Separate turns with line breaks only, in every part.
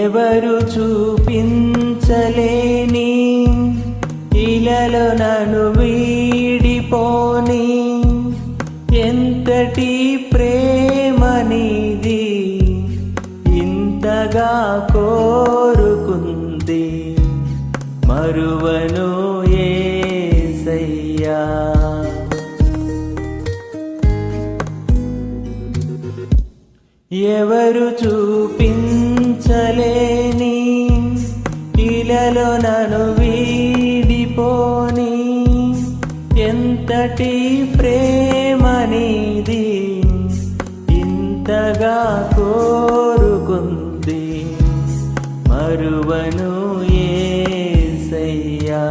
ఎవరు చూపించలేని ఇలలో నన్ను వీడిపోని. ఎంతటి ప్రేమ నీది? ఇంతగా కోరుకుంది మరువను ఏసయ్యా. ఎవరు చూపించలేని ఇలలో నను వీడిపోని. ఎంతటి ప్రేమ నీది ఇంతగా కోరుకుంది. మరువను ఏసయ్యా.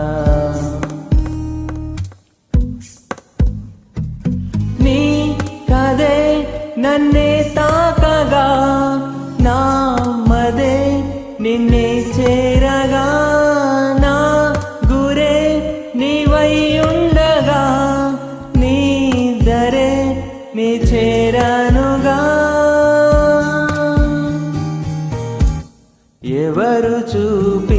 నీ కదే నన్నే తాకగా నిన్నే చేరగా నా గురే నీవై ఉండగా నీ దరే నీ చేరనుగా. ఎవరు చూపి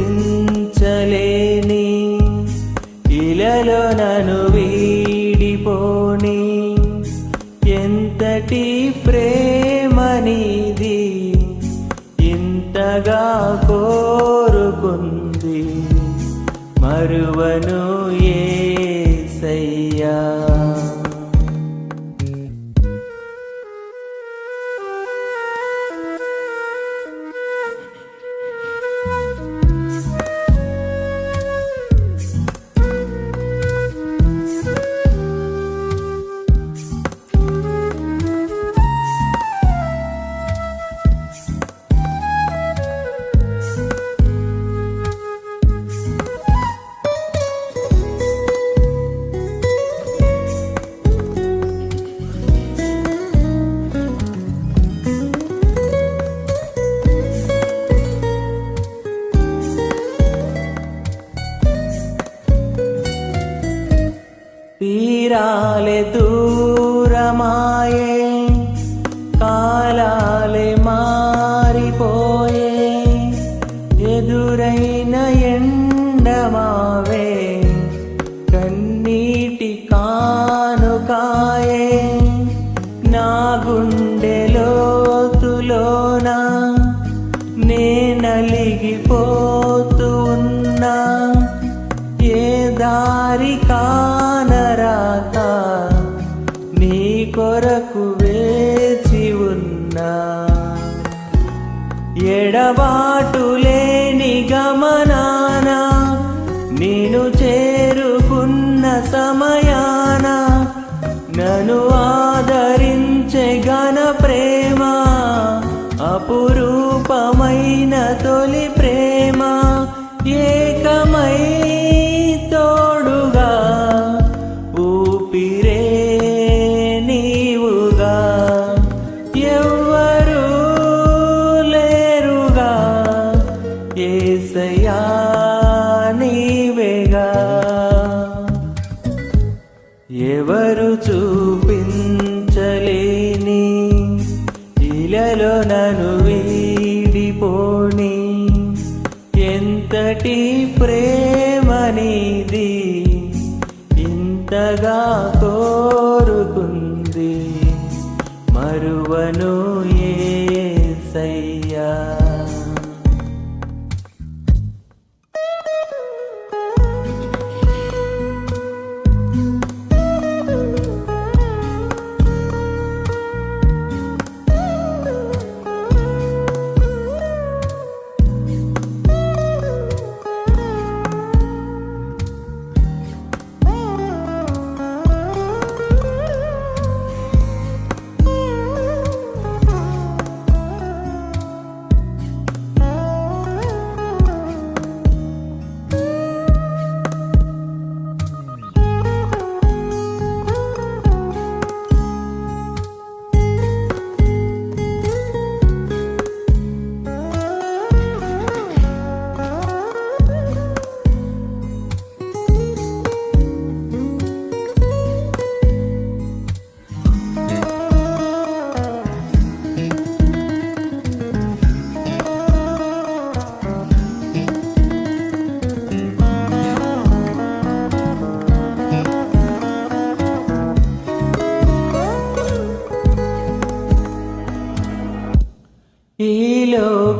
కాలాలే దూరమాయే కాలాలే మారిపోయే. ఎదురైన ఎండమావే కన్నీటి కానుకాయే. నా గుండె లోతులోన yaban నీవేగా. ఎవరు చూపించలేని ఇలలో నను వీడిపోని. ఎంతటి ప్రేమ నీది ఇంతగా కోరుకుంది. మరువను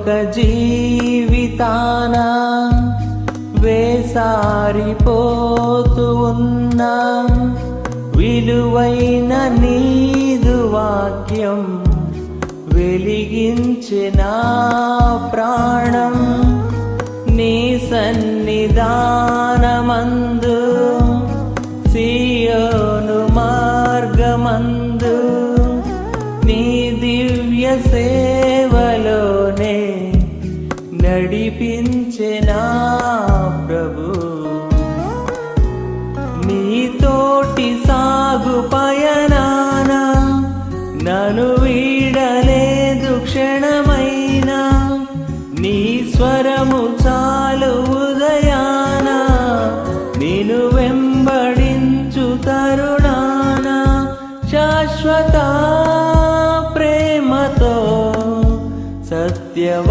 ఒక జీవితాన వేసారిపోతూ ఉన్నా విలువైన నీదు వాక్యం వెలిగించిన ప్రాణం నీ సన్నిధానమందు నన్ను వీడలేదు క్షణమైనా. నీ స్వరము చాలు ఉదయాన. నేను వెంబడించు తరుణాన. శాశ్వత ప్రేమతో సత్యవాక్యంబుతో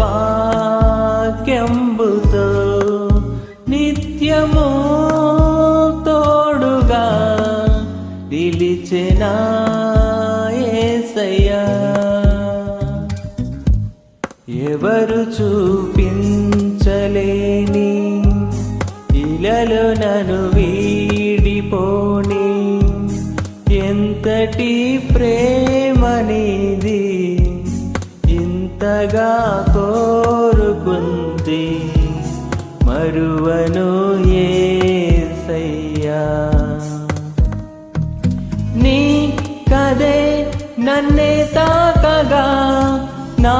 నిత్యము తోడుగా నిలిచినా. యేసయ్యా ఎవరు చూపించలేని ఇలలో నన్ను వీడిపోని. ఎంతటి ప్రేమనిది ఇంతగా కోరుకుంది. మరువను నన్నే తాకగా నా